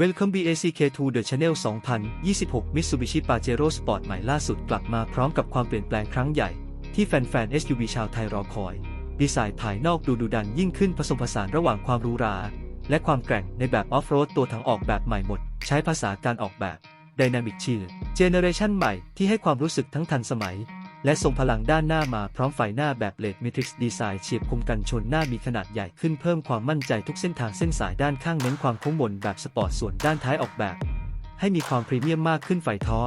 Welcome BACK to the Channel 2026 Mitsubishi Pajero Sport ใหม่ล่าสุดกลับมาพร้อมกับความเปลี่ยนแปลงครั้งใหญ่ ที่แฟนๆ SUV ชาวไทยรอคอย ดีไซน์ภายนอกดูดุดันยิ่งขึ้นผสมผสานระหว่างความหรูหรา และความแกร่งในแบบออฟโรดตัวถังออกแบบใหม่หมด ใช้ภาษาการออกแบบ Dynamic Chill Generation ใหม่ที่ให้ความรู้สึกทั้งทันสมัย และทรงพลังด้านหน้ามาพร้อมไฟหน้าแบบเลดมิทริกซ์ดีไซน์เฉียบคมกันชนหน้ามีขนาดใหญ่ขึ้นเพิ่มความมั่นใจทุกเส้นทางเส้นสายด้านข้างเน้นความโค้งมนแบบสปอร์ตส่วนด้านท้ายออกแบบ ให้มีความพรีเมียมมากขึ้นไฟท้อ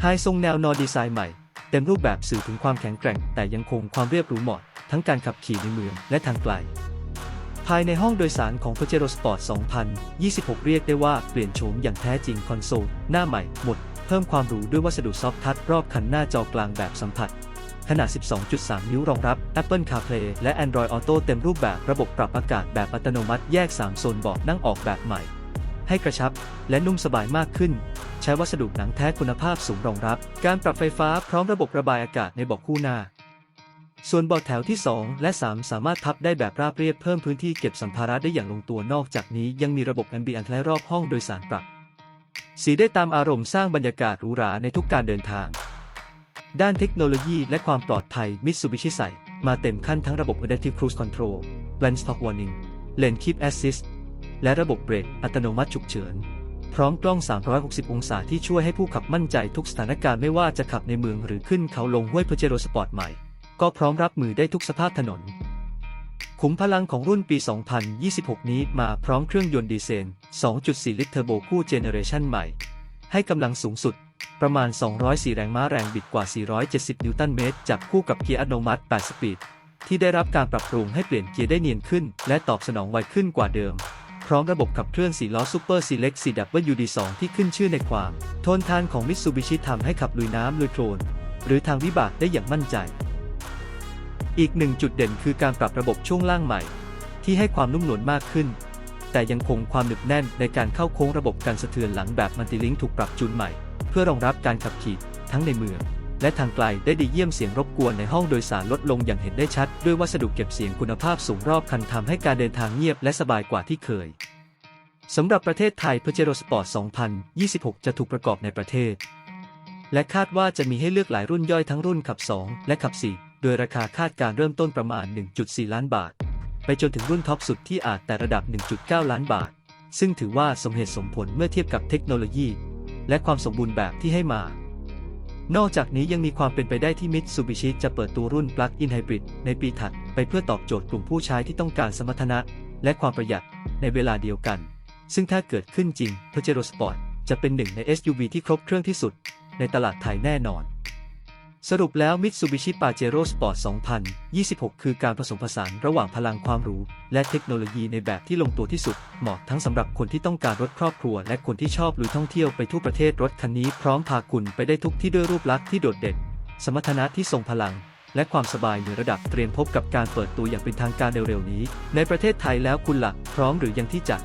ไฮทรงแนวนอดีไซน์ใหม่ เต็มรูปแบบสื่อถึงความแข็งแกร่ง แต่ยังคงความเรียบหรูเหมาะ ทั้งการขับขี่ในเมืองและทางไกล ภายในห้องโดยสารของ Pajero Sport 2026 เรียกได้ว่าเปลี่ยนโฉมอย่างแท้จริงคอนโซลหน้าใหม่หมด เพิ่มความหรูด้วยวัสดุซอฟท์ทัชรอบคันหน้าจอกลางแบบสัมผัส ขนาด 12.3 นิ้วรองรับ Apple CarPlay และ Android Auto เต็มรูปแบบระบบปรับอากาศแบบอัตโนมัติแยก 3 โซนเบาะนั่งออกแบบใหม่ ให้กระชับและนุ่มสบายมากขึ้น ใช้วัสดุหนังแท้คุณภาพสูงรองรับ การปรับไฟฟ้าพร้อมระบบระบายอากาศในเบาะคู่หน้า ส่วนเบาะแถวที่ 2 และ 3 สามารถพับได้แบบราบเรียบเพิ่มพื้นที่เก็บสัมภาระได้อย่างลงตัวนอกจากนี้ยังมีระบบ Ambient และรอบห้องโดยสารปรับ สีได้ตามอารมณ์สร้างบรรยากาศหรูหราในทุกการเดินทาง ด้านเทคโนโลยีและความปลอดภัย Mitsubishi ใส่มาเต็มขั้นทั้งระบบ Adaptive Cruise Control Blind Spot Warning Lane Keep Assist และระบบเบรกอัตโนมัติฉุกเฉิน พร้อมกล้อง 360 องศาที่ช่วยให้ผู้ขับมั่นใจทุกสถานการณ์ไม่ว่าจะขับในเมืองหรือขึ้นเขาลงห้วย Pajero Sport ใหม่ ก็พร้อมรับมือได้ทุกสภาพถนน ขุมพลังของรุ่นปี 2026 นี้มาพร้อมเครื่องยนต์ดีเซล 2.4 ลิตรเทอร์โบคู่เจเนเรชันใหม่ ให้กำลังสูงสุด ประมาณ 204 แรงม้าแรงบิดกว่า 470 นิวตันเมตรจับคู่กับเกียร์อัตโนมัติ 8 สปีด ที่ได้รับการปรับปรุงให้เปลี่ยนเกียร์ได้เนียนขึ้น และตอบสนองไวขึ้นกว่าเดิม พร้อมระบบขับเคลื่อน4ล้อ Super Select 4WD2 ที่ขึ้นชื่อในความ ทนทานของ Mitsubishi ทำให้ขับลุยน้ำลุยโคลนหรือทางวิบากได้อย่างมั่นใจ อีกหนึ่งจุดเด่นคือการปรับระบบช่วงล่างใหม่ ที่ให้ความนุ่มนวลมากขึ้น แต่ยังคงความหนึบแน่นในการเข้าโค้งระบบการสะเทือนหลังแบบมัลติลิงถูกปรับจูนใหม่ เพื่อรองรับการขับขี่ทั้งในเมือง และทางไกลได้ดีเยี่ยมเสียงรบกวนในห้องโดยสารลดลงอย่างเห็นได้ชัด ด้วยวัสดุเก็บเสียงคุณภาพสูงรอบคันทำให้การเดินทางเงียบและสบายกว่าที่เคยสำหรับประเทศไทย Pajero Sport 2026 จะถูกประกอบในประเทศ และคาดว่าจะมีให้เลือกหลายรุ่นย่อยทั้งรุ่นขับ 2 และขับ 4 โดยราคาคาดการเริ่มต้นประมาณ 1.4 ล้านบาท ไปจนถึงรุ่นท็อปสุดที่อาจแต่ระดับ 1.9 ล้านบาท ซึ่งถือว่าสมเหตุสมผลเมื่อเทียบกับเทคโนโลยี และความสมบูรณ์แบบที่ให้มา นอกจากนี้ยังมีความเป็นไปได้ที่ Mitsubishi จะเปิดตัวรุ่น Plug-in Hybrid ในปีถัดไปเพื่อตอบโจทย์กลุ่มผู้ใช้ที่ต้องการสมรรถนะ และความประหยัดในเวลาเดียวกัน ซึ่งถ้าเกิดขึ้นจริง Pajero Sport จะเป็นหนึ่งใน SUV ที่ครบเครื่องที่สุด ในตลาดไทยแน่นอน สรุปแล้ว Mitsubishi Pajero Sport 2026 คือการผสมผสานระหว่างพลังความหรูและเทคโนโลยีในแบบที่ลงตัวที่สุด เหมาะทั้งสำหรับคนที่ต้องการรถครอบครัว และคนที่ชอบลุยท่องเที่ยวไปทั่วประเทศรถคันนี้พร้อมพาคุณไปได้ทุกที่ด้วยรูปลักษณ์ที่โดดเด่น สมรรถนะที่ทรงพลัง และความสบายเหนือระดับเตรียมพบกับการเปิดตัวอย่างเป็นทางการเร็วๆนี้ ในประเทศไทยแล้วคุณหลักพร้อมหรือยังที่จะ